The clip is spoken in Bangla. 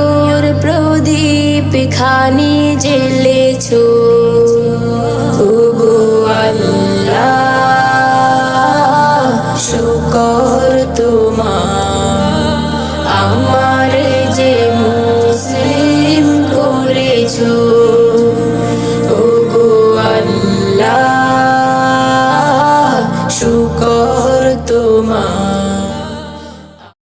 আলোর প্রদীপ খানি জেলেছো ওগো আল্লাহ, শুকর তোমার। আমার যে মুসলিম করেছ, ওগো আল্লাহ, শুকর তোমার।